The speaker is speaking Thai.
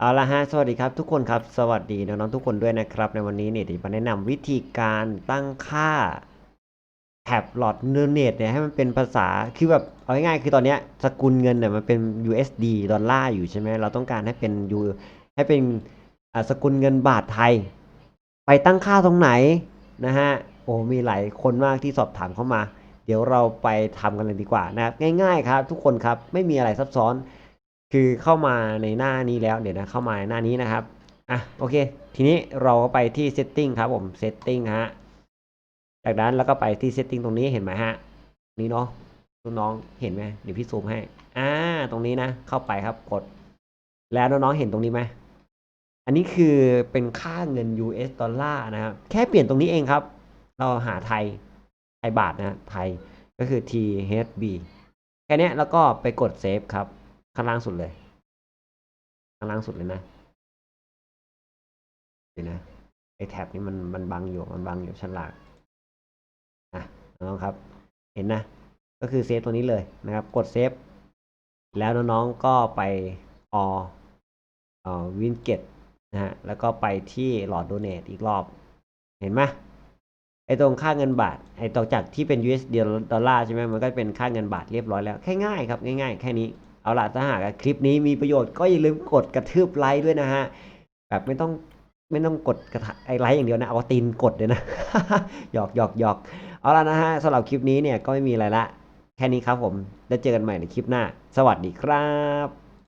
เอาละฮะ สวัสดีครับทุกคนครับ สวัสดีน้องๆทุกคนด้วยนะครับ ในวันนี้เนี่ยเดี๋ยวมาแนะนำวิธีการตั้งค่าแท็บหลอดเนเน็ตเนี่ยให้มันเป็นภาษา คือแบบเอาง่ายๆคือตอนเนี้ยสกุลเงินเนี่ยมันเป็น USD ดอลลาร์อยู่ใช่ไหมเราต้องการให้เป็น U ให้เป็นอ่าสกุลเงินบาทไทย ไปตั้งค่าตรงไหนนะฮะ โอ้มีหลายคนมากที่สอบถามเข้ามา เดี๋ยวเราไปทำกันเลยดีกว่านะครับง่าย ๆ ครับ ทุกคนครับไม่มีอะไรซับซ้อน คือเข้ามาในหน้านี้แล้วเดี๋ยวนะเข้ามาในหน้านี้นะครับอะโอเค ทีนี้เราก็ไปที่ setting ครับผม setting ฮะจากนั้นแล้วก็ไปที่ setting ตรงนี้เห็นไหมฮะนี่เนาะน้องเห็นไหมเดี๋ยวพี่ซูมให้อ่าตรงนี้นะ เข้าไปครับกด แล้วน้องๆเห็นตรงนี้ไหมอันนี้คือเป็นค่าเงิน US ดอลลาร์นะครับแค่เปลี่ยนตรงนี้เองครับ เราหาไทยไทยบาทนะไทยก็คือ THB แค่นี้แล้วก็ไปกดเซฟครับ ข้างล่างสุดเลย ข้างล่างสุดเลยนะเดี๋ยวนะไอแท็บนี้มันมันบังอยู่มันบังอยู่ชั้นล่างอะน้องครับ เห็นนะ ก็คือเซฟตัวนี้เลยนะครับ กดเซฟแล้วน้องๆก็ไปออวินเกตนะฮะแล้วก็ไปที่หลอดโดเนทอีกรอบ เห็นไหมไอตรงค่าเงินบาทไอตรงจากที่เป็น US ดอลลาร์ใช่ไหมมันก็เป็นค่าเงินบาทเรียบร้อยแล้วแค่ง่ายครับง่ายๆ แค่นี้ เอาล่ะถ้าหากคลิปนี้มีประโยชน์ก็อย่าลืมกดกระทืบไลค์ด้วยนะฮะแบบไม่ต้องไม่ต้องกดกระทไอไลค์อย่างเดียวนะเอาตีนกดเลยนะหยอกหยอกหยอกเอาล่ะนะฮะสำหรับคลิปนี้เนี่ยก็ไม่มีอะไรละแค่นี้ครับผมแล้วเจอกันใหม่ในคลิปหน้า สวัสดีครับ